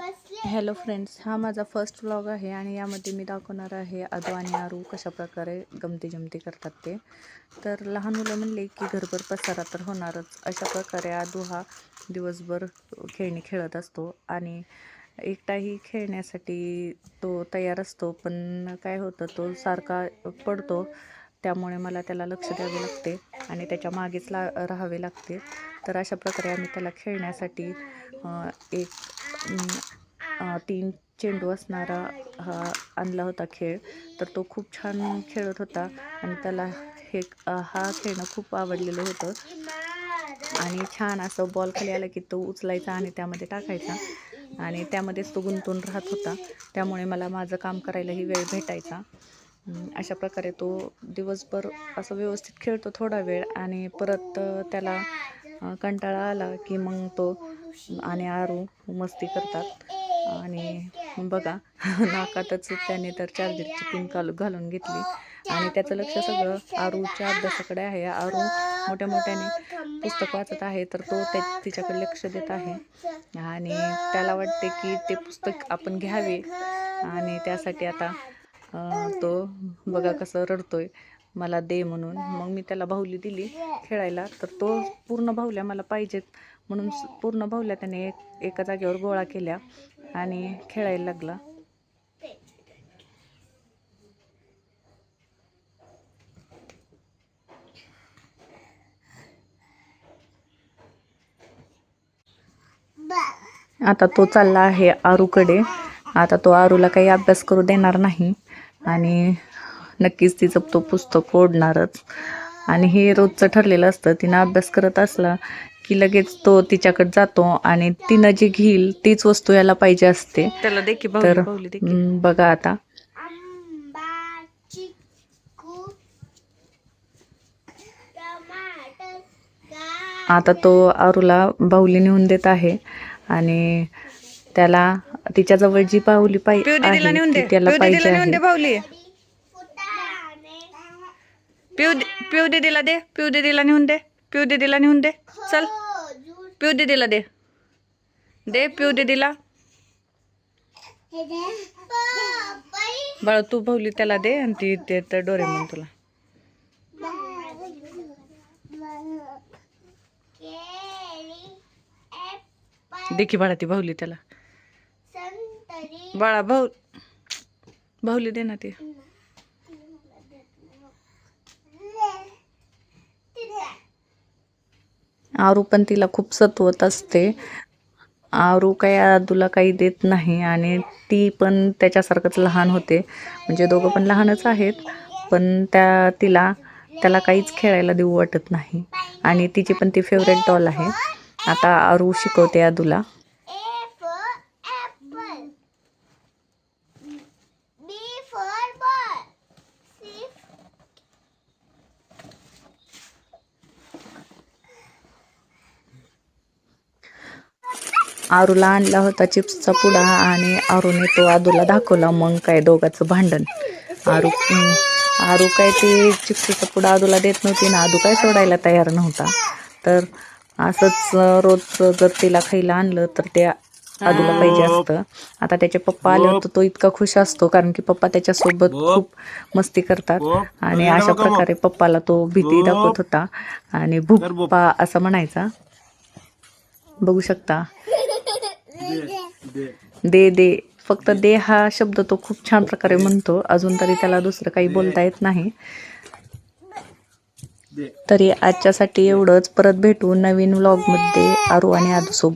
Hello friends हा माझा first vlog आहे आणि यामध्ये मी दाखवणार आहे आदो आणि आरू कशा प्रकारे गमती जमती करतात ते. तर लहान मुलं म्हणले की घरभर पसारा तर होणारच. अशा प्रकारे आदू हा दिवसभर खेळणी खेळत असतो आणि एकटाही खेळण्यासाठी तो तयार असतो पण काय होतं तो सारखा पडतो. त्यामुळे मला त्याला लक्ष द्यावे लागते आणि त्याच्या मागेच ला राहावे लागते. तर अशा प्रकारे आम्ही त्याला खेळण्यासाठी एक तीन चेंडू असणारा हा आणला होता खेळ. तर तो खूप छान खेळत होता आणि त्याला हे हा खेळणं खूप आवडलेलं होतं. आणि छान असं बॉल खाली आला की तो उचलायचा आणि त्यामध्ये टाकायचा. आणि त्यामध्येच तो गुंतून राहत होता. त्यामुळे मला माझं काम करायलाही वेळ भेटायचा. अशा प्रकारे तो दिवसभर असं व्यवस्थित खेळतो थोडा वेळ आणि परत त्याला कंटाळा आला की मग तो आणि आरू मस्ती करतात. आणि बघा नाकातच त्याने तर चार्जरची पिन काल घालून घेतली. आणि त्याचं लक्ष सगळं आरूच्या अभ्यासाकडे आहे. आरू मोठ्या मोठ्याने पुस्तक वाचत आहे तर तो त्या तिच्याकडे लक्ष देत आहे. आणि त्याला वाटते की ते पुस्तक आपण घ्यावे. आणि त्यासाठी आता तो बघा कसं रडतोय. मला दे म्हणून. मग मी त्याला बाहुली दिली खेळायला. तर तो पूर्ण बाहुल्या मला पाहिजेत. म्हणून पूर्ण बाहुल्या त्याने एक एका जागेवर गोळा केल्या आणि खेळायला लागला. आता तो चालला आहे आरूकडे. आता तो आरूला काही अभ्यास करू देणार नाही. आणि नक्कीच तिचं तो पुस्तक ओढणारच आणि हे रोजचं ठरलेलं असतं तिनं अभ्यास करत असला की लगेच तो तिच्याकडे जातो आणि तिनं जी घेईल तीच वस्तू याला पाहिजे असते. त्याला तर बघा आता. आता तो आरूला बाहुली नेऊन देत आहे आणि त्याला तिच्याजवळ जी बाहुली पाहिजे त्याला पाहिजे दीदीला नेऊन आहे दे बाहुली फुटाणे पिऊ दे- पिऊ दीदीला दे पिऊ दीदीला नेऊन दे पिऊ दीदीला नेऊन दे चल. पिऊ दीदीला दे. दे पिऊ दीदीला हे बाळा तू भाऊली त्याला दे आणि ती ते तर डोरे म्हणून तुला. देखी बाळा ती भाऊली त्याला. बाळा भाऊ भाऊली दे ना ती. आरू पण तिला खूप सतवत असते. आरू काही आदूला काही देत नाही आणि ती पण त्याच्यासारखंच लहान होते. म्हणजे दोघं पण लहानच आहेत पण त्या तिला त्याला काहीच खेळायला देऊ वाटत नाही. आणि तिची पण ती फेवरेट डॉल आहे. आता आरू शिकवते आदूला. आरूला आणला होता चिप्सचा पुडा आणि आरूने तो आदूला दाखवला. मग काय दोघांचं भांडण. आरू आरू काय ते चिप्सचा पुडा आदूला देत नव्हती ना. आदू काय सोडायला तयार नव्हता. तर असंच रोज जर तिला खायला आणलं तर ते आदूला पाहिजे असतं. आता त्याचे पप्पा आले होते तो इतका खुश असतो कारण की पप्पा त्याच्यासोबत खूप मस्ती करतात. आणि अशा प्रकारे पप्पाला तो भीती दाखवत होता. आणि भूप्पा असं म्हणायचा. बघू शकता. दे दे. फक्त दे. हा शब्द तो खूप छान प्रकारे म्हणतो. अजून तरी त्याला दुसरं काही बोलता येत नाही. तरी आजच्यासाठी एवढंच. परत भेटू नवीन व्लॉगमध्ये आरू आणि आदू सोबत.